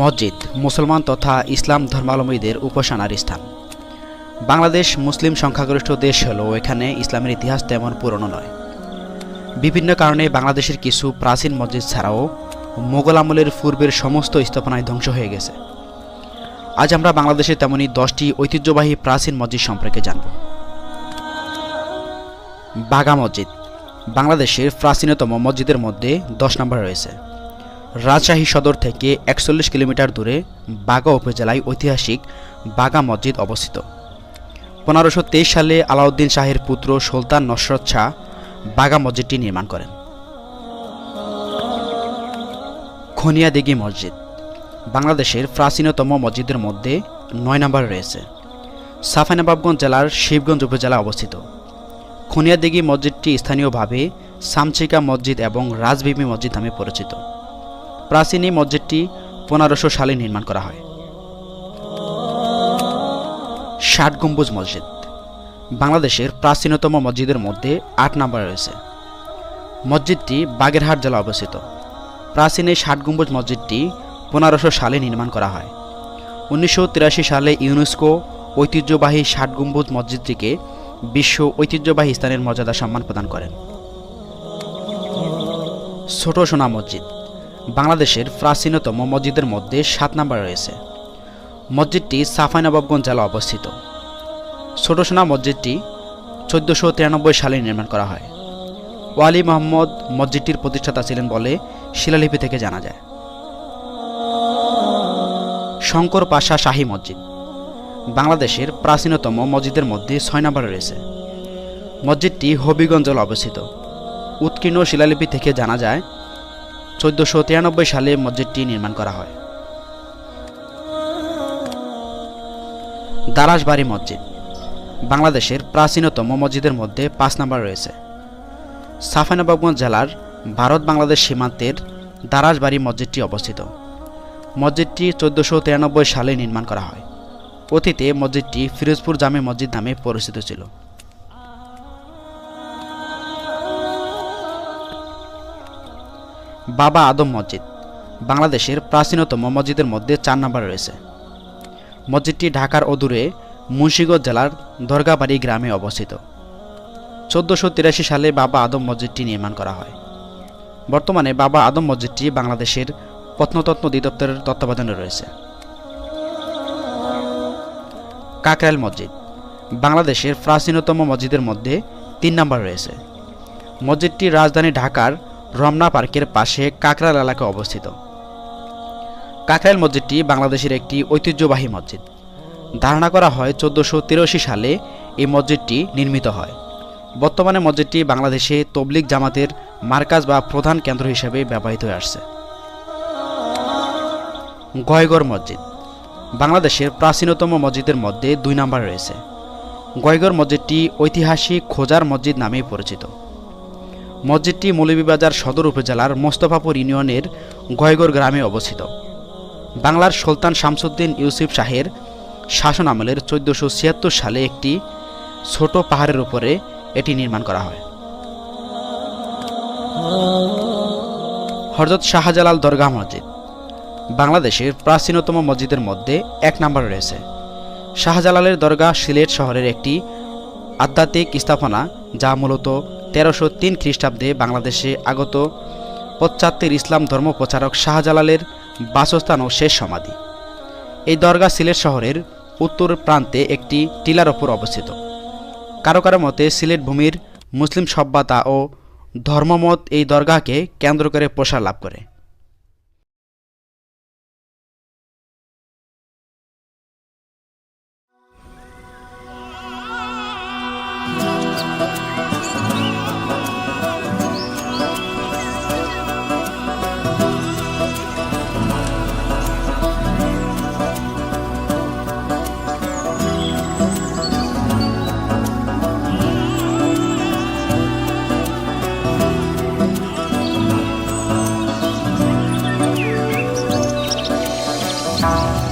মসজিদ, মুসলমান তথা ইসলাম ধর্মাবলম্বীদের উপাসনার স্থান। বাংলাদেশ মুসলিম সংখ্যাগরিষ্ঠ দেশ হলেও এখানে ইসলামের ইতিহাস তেমন পুরনো নয়। বিভিন্ন কারণে বাংলাদেশের কিছু প্রাচীন মসজিদ ছাড়াও মোগল আমলের পূর্বের সমস্ত স্থাপনায় ধ্বংস হয়ে গেছে। আজ আমরা বাংলাদেশের তেমনি দশটি ঐতিহ্যবাহী প্রাচীন মসজিদ সম্পর্কে জানব। বাগা মসজিদ, বাংলাদেশের প্রাচীনতম মসজিদের মধ্যে দশ নম্বর রয়েছে। রাজশাহী সদর থেকে একচল্লিশ কিলোমিটার দূরে বাগা উপজেলায় ঐতিহাসিক বাগা মসজিদ অবস্থিত। পনেরোশো সালে আলাউদ্দিন শাহের পুত্র সুলতান নসরত শাহ বাগা মসজিদটি নির্মাণ করেন। খনিয়াদিঘি মসজিদ। বাংলাদেশের প্রাচীনতম মসজিদের মধ্যে নয় নম্বর রয়েছে। সাফাইনবাবগঞ্জ জেলার শিবগঞ্জ উপজেলা অবস্থিত। খনিয়াদিঘি মসজিদটি স্থানীয়ভাবে সামচিকা মসজিদ এবং রাজবিবি মসজিদ নামে পরিচিত। প্রাচীন এই মসজিদটি পনেরোশো সালে নির্মাণ করা হয়। ষাট গম্বুজ মসজিদ। বাংলাদেশের প্রাচীনতম মসজিদের মধ্যে আট নম্বর রয়েছে। মসজিদটি বাগেরহাট জেলা অবস্থিত। প্রাচীন এই ষাট গম্বুজ মসজিদটি পনেরোশো সালে নির্মাণ করা হয়। উনিশশো তিরাশি সালে ইউনেস্কো ঐতিহ্যবাহী ষাট গম্বুজ মসজিদটিকে বিশ্ব ঐতিহ্যবাহী স্থানের মর্যাদা সম্মান প্রদান করেন। ছোট সোনা মসজিদ। বাংলাদেশের প্রাচীনতম মসজিদের মধ্যে সাত নম্বর রয়েছে। মসজিদটি সাফাইনবাবগঞ্জ জেলা অবস্থিত। ছোট সোনা মসজিদটি চোদ্দোশো সালে নির্মাণ করা হয়। ওয়ালি মোহাম্মদ মসজিদটির প্রতিষ্ঠাতা ছিলেন বলে শিলালিপি থেকে জানা যায়। শঙ্কর পাশা শাহী মসজিদ। বাংলাদেশের প্রাচীনতম মসজিদের মধ্যে ছয় নম্বরে রয়েছে। মসজিদটি হবিগঞ্জ অবস্থিত। উৎকীর্ণ শিলালিপি থেকে জানা যায়, চোদ্দোশো তিরানব্বই সালে মসজিদটি নির্মাণ করা হয়। দারাসবাড়ি মসজিদ। বাংলাদেশের প্রাচীনতম মসজিদের মধ্যে পাঁচ নম্বর রয়েছে। সাফানবাবগঞ্জ জেলার ভারত বাংলাদেশ সীমান্তের দারাসবাড়ি মসজিদটি অবস্থিত। মসজিদটি চোদ্দোশো তিরানব্বই সালে নির্মাণ করা হয়। অতীতে মসজিদটি ফিরোজপুর জামে মসজিদ নামে পরিচিত ছিল। বাবা আদম মসজিদ, বাংলাদেশের প্রাচীনতম মসজিদের মধ্যে চার নম্বর রয়েছে। মসজিদটি ঢাকার অদূরে মুন্সিগঞ্জ জেলার দরগাবাড়ি গ্রামে অবস্থিত। চোদ্দোশো সালে বাবা আদম মসজিদটি নির্মাণ করা হয়। বর্তমানে বাবা আদম মসজিদটি বাংলাদেশের প্রত্নতত্ত্ব অধিদপ্তরের তত্ত্বাবধানে রয়েছে। কাকরাইল মসজিদ, বাংলাদেশের প্রাচীনতম মসজিদের মধ্যে তিন নম্বর রয়েছে। মসজিদটি রাজধানী ঢাকার রমনা পার্কের পাশে কাকরাইল এলাকায় অবস্থিত। কাকরাইল মসজিদটি বাংলাদেশের একটি ঐতিহ্যবাহী মসজিদ। ধারণা করা হয় চোদ্দোশো তিরাশি সালে এই মসজিদটি নির্মিত হয়। বর্তমানে মসজিদটি বাংলাদেশে তবলিক জামাতের মার্কাজ বা প্রধান কেন্দ্র হিসেবে ব্যবহৃত হয়ে আসছে। গয়গড় মসজিদ। বাংলাদেশের প্রাচীনতম মসজিদের মধ্যে দুই নম্বর রয়েছে। গয়গড় মসজিদটি ঐতিহাসিক খোজার মসজিদ নামেই পরিচিত। মসজিদটি মৌলভীবাজার সদর উপজেলার মোস্তফাপুর ইউনিয়নের গয়গড় গ্রামে অবস্থিত। বাংলার সুলতান শামসুদ্দিন ইউসুফ শাহের শাসন আমলের চোদ্দোশো সালে একটি ছোট পাহাড়ের উপরে এটি নির্মাণ করা হয়। হরজত শাহজালাল দরগাহ মসজিদ। বাংলাদেশের প্রাচীনতম মসজিদের মধ্যে এক নম্বর রয়েছে। শাহজালালের দরগাহ সিলেট শহরের একটি আধ্যাত্মিক স্থাপনা যা মূলত তেরোশো তিন খ্রিস্টাব্দে বাংলাদেশে আগত পশ্চাত্যের ইসলাম ধর্ম প্রচারক শাহজালালের বাসস্থান ও শেষ সমাধি। এই দরগা সিলেট শহরের উত্তর প্রান্তে একটি টিলার ওপর অবস্থিত। কারও কারও মতে সিলেট ভূমির মুসলিম সভ্যতা ও ধর্মমত এই দরগাকে কেন্দ্র করে প্রসার লাভ করে। Bye.